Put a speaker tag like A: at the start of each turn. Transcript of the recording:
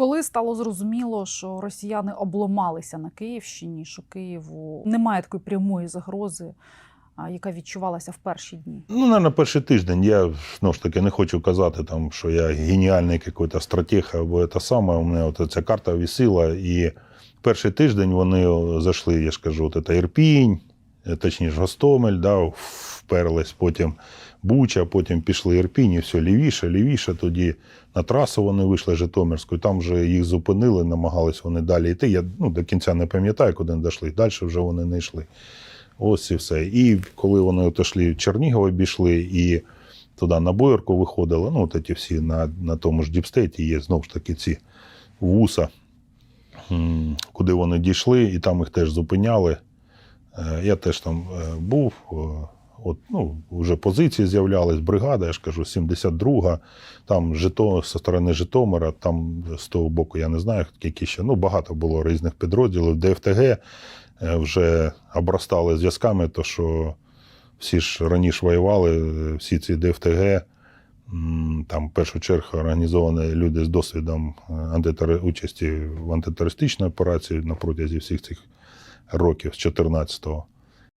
A: Коли стало зрозуміло, що росіяни обломалися на Київщині, що Києву немає такої прямої загрози, яка відчувалася в перші дні.
B: Ну, наверное, перший тиждень. Я знову ж таки не хочу казати, там, що я геніальний якийсь стратег або це саме. У мене от ця карта висіла, і перший тиждень вони зайшли, я ж кажу, от це Ірпінь, е, точніше, Гостомель, да, вперлись, потім Буча, потім пішли Ірпінь, і все лівіше, лівіше. Тоді на трасу вони вийшли Житомирську, і там вже їх зупинили, намагались вони далі йти. Я ну, до кінця не пам'ятаю, куди вони дійшли. Далі вже вони не йшли. Ось і все. І коли вони отошли в Чернігов, обійшли і туди на Боярку виходили, ну, от ці всі на, на тому ж Діпстейті є знову ж таки ці вуса, куди вони дійшли, і там їх теж зупиняли. Е, Я теж там е, був. От, ну, вже позиції з'являлись, бригада, я ж кажу, 72-га, там Жито, зі сторони Житомира, там з того боку, я не знаю, які ще, ну, багато було різних підрозділів. ДФТГ е, вже обростали зв'язками, то що всі ж раніше воювали, всі ці ДФТГ, там в першу чергу організовані люди з досвідом е, антитери... участі в антитерористичній операції на протязі всіх цих років з 14-го.